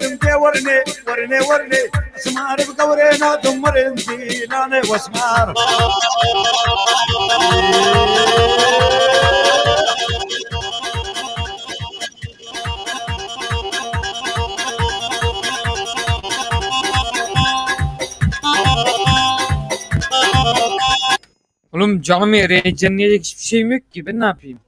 தும்பே ஒருனே ஒருனே ஒருனே சுமார் கவரே நான் தும்மரேந்தி நானே வஸ்மார் Oğlum canım yere hiçbir şeyim yok ki. Ben ne yapayım?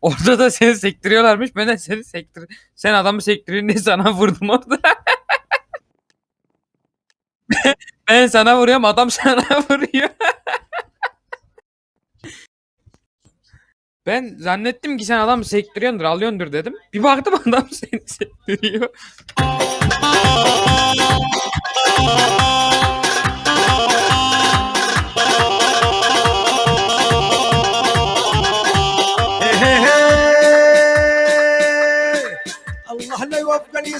Orada da seni sektiriyorlarmış ben de seni sektir... Sen adamı sektiriyorsun diye sana vurdum orada. ben sana vuruyorum adam sana vuruyor. ben zannettim ki sen adamı sektiriyordur alıyordur dedim. Bir baktım adam seni sektiriyor.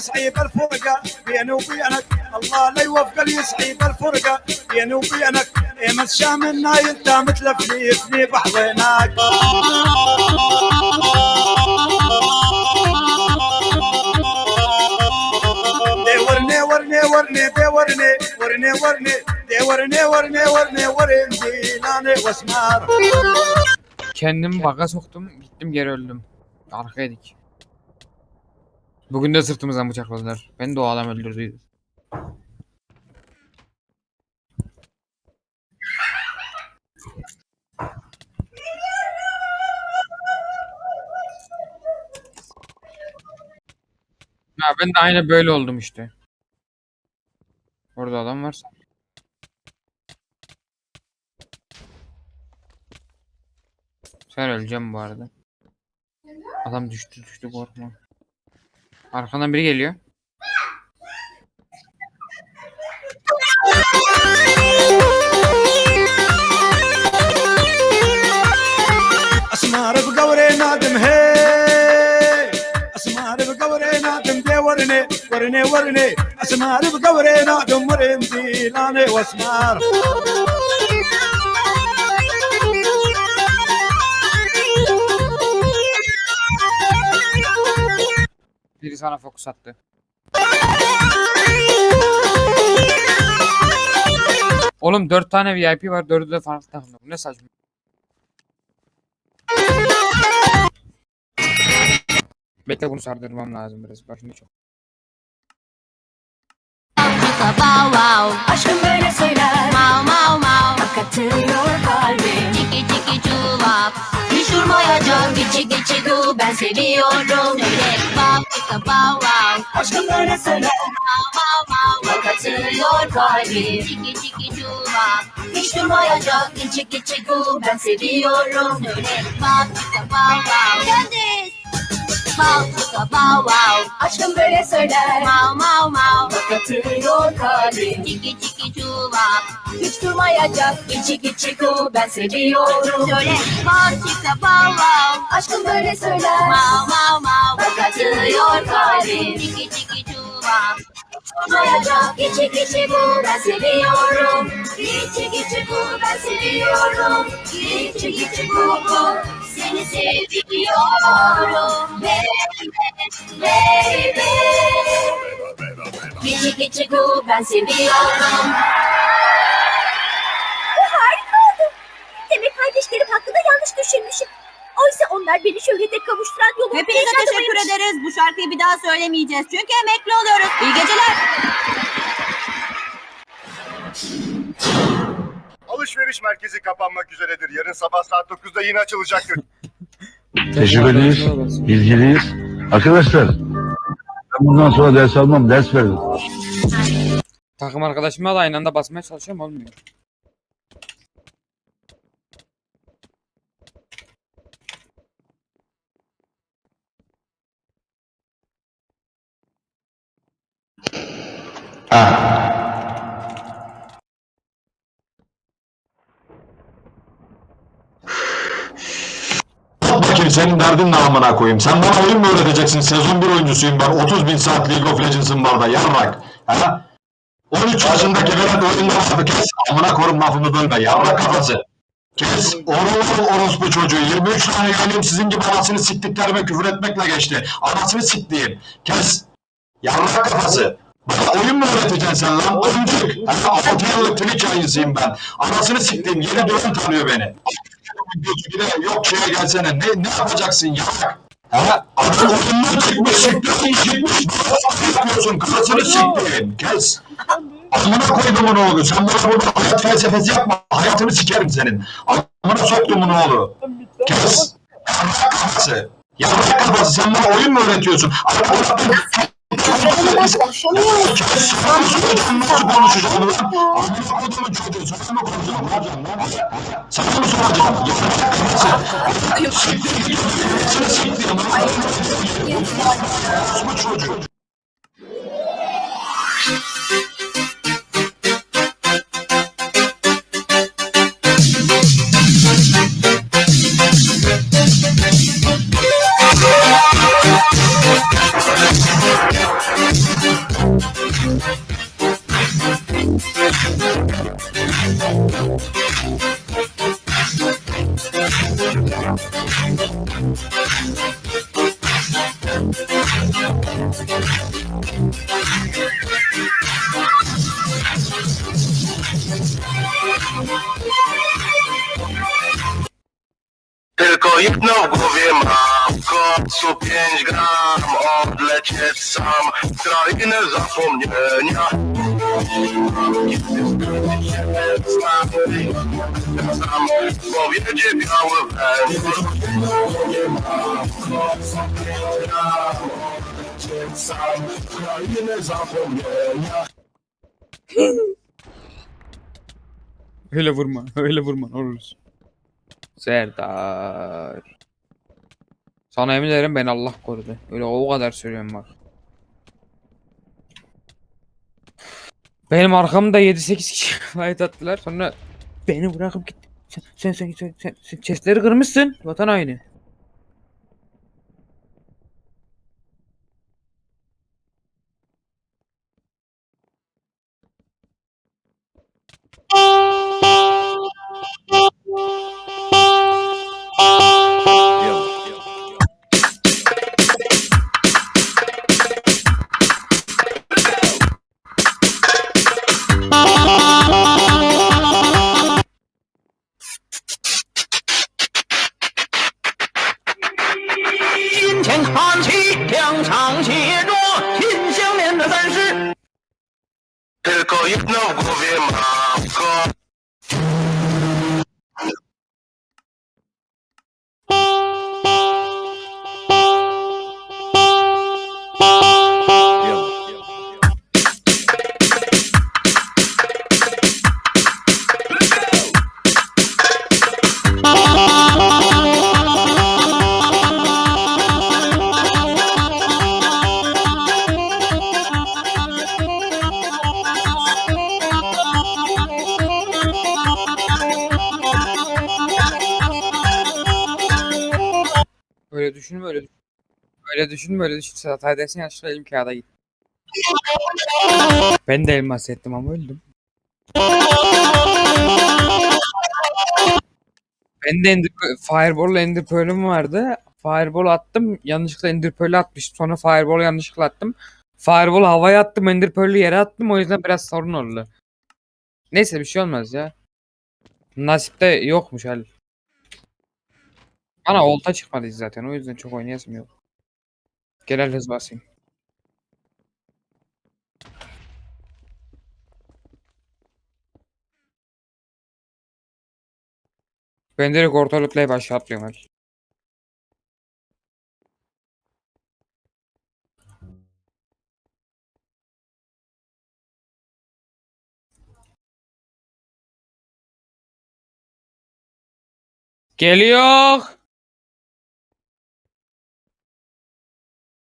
يوفق اللي يسعي بالفرقة بيني وبينك الله لا يوفق اللي يسعي بالفرقة بيني وبينك يا مشى منا انت مثل فليفني بحضنك دي ورني ورني ورني دي ورني ورني ورني دي ورني ورني ورني ورني لاني واسمار Kendimi baga soktum gittim geri öldüm. Arkaydık. Bugün de sırtımızdan bıçakladılar. Beni de o adam öldürdüydü. Ya ben de aynı böyle oldum işte. Orada adam varsa. Sen öleceğim bu arada. Adam düştü düştü korkma. Arkandan biri geliyor. اسمار بقوري نادم هي اسمار بقوري نادم دي ورني ورني ورني اسمار بقوري نادم ورني لاني واسمار Sana fokus attı. Oğlum 4 tane VIP var. 4'ü de farklı takımda. Bu ne saçma. Bekle bunu sardırmam lazım biraz. Şimdi çok. Wow Aşkım böyle söyler Mau mau mau Katılıyor kalbim Çiki çiki çulap Durmayacak Geçi geçi gu Ben seviyorum. Öyle Bow chicka bow wow Aşkım böyle söyler Mau mau mau Katılıyor kalbim. Çiki çiki çulap Hiç durmayacak Geçi geçi gu Ben seviyorum. Öyle Bow chicka bow wow Candice Chicka bow wow. Aşkım böyle söyler. Mau mau mau Katılıyor kalbim. Çiki çiki çulap Hiç durmayacak. İçi geçi gu ben seviyorum. Söyle chicka bow wow Aşkım böyle söyler. Mau mau mau Katılıyor kalbim. Çiki çiki çuva Durmayacak. İçi geçi gu ben seviyorum. İçi geçi gu ben seviyorum. İçi geçi gu gu Seni seviyorum Baby Baby Çiki çiki gu ben seviyorum Bu harika oldu. Demek kardeşlerim hakkında yanlış düşünmüşüm. Oysa onlar beni şöhrete kavuşturan yolun Hepinize teşekkür ederiz. Bu şarkıyı bir daha söylemeyeceğiz. Çünkü emekli oluyoruz. İyi geceler. Alışveriş merkezi kapanmak üzeredir. Yarın sabah saat 9'da yine açılacaktır. Tecrübeliyiz, bilgiliyiz. Arkadaşlar, ben bundan sonra ders almam, ders veririm. Takım arkadaşıma da aynı anda basmaya çalışıyorum olmuyor. Bakayım senin derdin ne amına koyayım? Sen bana oyun mu öğreteceksin? Sezon 1 oyuncusuyum ben. 30 bin saat League of Legends'ım var da yarrak. Ha? 13 yaşında geberen oyunda vardı kes. Amına korum lafımı bölme yarrak kafası. Kes. Orospu orospu çocuğu. 23 tane yalim sizin gibi anasını siktiklerime küfür etmekle geçti. Anasını siktiğim. Kes. Yarrak kafası. Bana oyun mu öğreteceksin sen lan? Oyuncuk. Ha, altı yıllık Twitch yayıncısıyım ben. Anasını siktim. Yeni dönem tanıyor beni. Yok şeye gelsene. Ne, ne yapacaksın ya? Ha? Adam oyununu çıkmış, siktir, çıkmış. Ne yapıyorsun? Kafasını siktin. Kes. Amına koydumun oğlu. Sen bana burada hayat felsefesi yapma. Hayatını sikerim senin. Amına soktumun oğlu. Kes. Yarrak kafası. Yarrak kafası. Sen bana oyun mu öğretiyorsun? Kes. Kafası. Siktir git. Seni siktir. Amına koydumun çocuğu. Tylko jedno w głowie mam, w końcu 5 gram, odlecieć sam krainę zapomnienia. Sam powiedzie biały węgiel. Nie mam, w końcu 5 gram, odlecieć sam krainę zapomnienia. Öyle vurma. Öyle vurma. ne olursun. Serdar. Sana emin ederim ben Allah korudu. Öyle o kadar söylüyorum bak. Benim arkamda 7-8 kişi fight attılar. Sonra beni bırakıp gitti. Sen sen sen sen, sen, sen chestleri kırmışsın. Vatan haini. 闲看齐两厢情愿心相连的战士这个 Öyle düşünme öyle düşün. Öyle düşünme öyle düşün. Sen hata edersin yanlışlıkla elim kağıda git. Ben de elmas ettim ama öldüm. Ben de ender, Fireball'la Ender Pearl'üm vardı. Fireball attım. Yanlışlıkla Ender Pearl'ü atmıştım. Sonra Fireball'u yanlışlıkla attım. Fireball'u havaya attım. Ender Pearl'ü yere attım. O yüzden biraz sorun oldu. Neyse bir şey olmaz ya. Nasipte yokmuş hal. Bana olta çıkmadı zaten. O yüzden çok oynayasım yok. Genel hız basayım. Ben direkt orta lootlayıp aşağı atlıyorum hadi. Geliyor.